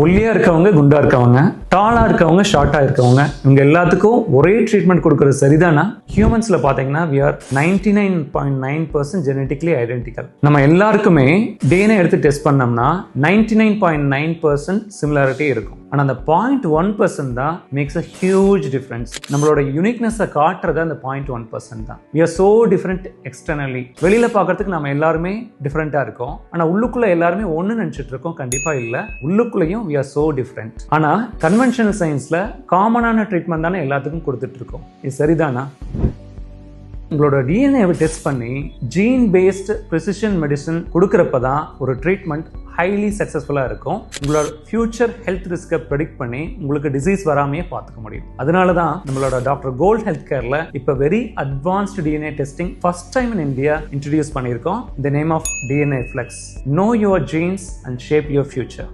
ஒல்லியா இருக்கவங்க குண்டா இருக்கவங்க டாலா இருக்கவங்க ஷார்ட்டா இருக்கவங்க இவங்க எல்லாத்துக்கும் ஒரே ட்ரீட்மெண்ட் கொடுக்கறது சரிதானா? ஹியூமன்ஸ்ல பாத்தீங்கன்னா we are ninety nine point nine percent genetically identical நம்ம எல்லாருக்குமே டிஎன்ஏ எடுத்து டெஸ்ட் பண்ணோம்னா ninety nine point nine percent similarity இருக்கும். ஆனால் அந்த பாயிண்ட் ஒன் பர்சன்ட் தான் மேக்ஸ் அ ஹியூஜ் டிஃப்ரென்ஸ் நம்மளோட யூனிக்னஸை காட்டுறது அந்த பாயிண்ட் ஒன் பர்சன்ட் தான். We சோ டிஃப்ரெண்ட் எக்ஸ்டர்னலி வெளியில் பார்க்கறதுக்கு நம்ம எல்லாருமே டிஃப்ரெண்ட்டாக இருக்கோம். ஆனால் உள்ளுக்குள்ளே எல்லாருமே ஒன்று நினச்சிட்டு இருக்கோம். கண்டிப்பாக இல்லை. உள்ளுக்குள்ளேயும் we சோ டிஃப்ரெண்ட் different. ஆனா கன்வென்ஷனல் சயின்ஸ்ல காமனான ட்ரீட்மெண்ட் தானே எல்லாத்துக்கும் கொடுத்துட்டு இருக்கோம். இது சரிதானா? உங்களோட டிஎன்ஏவை டெஸ்ட் பண்ணி ஜீன் பேஸ்டு ப்ரிசிஷன் மெடிசன் கொடுக்குறப்ப தான் ஒரு ட்ரீட்மெண்ட் ஹைலி சக்ஸஸ்ஃபுல்லாக இருக்கும். உங்களோட ஃபியூச்சர் ஹெல்த் ரிஸ்க்கை ப்ரெடிக்ட் பண்ணி உங்களுக்கு டிசீஸ் வராமையே பார்த்துக்க முடியும். அதனால தான் நம்மளோட டாக்டர் கோல்ட் ஹெல்த் கேரில் இப்போ very advanced DNA testing first time in India introduce பண்ணியிருக்கோம். The name of DNA Flex know your genes and shape your future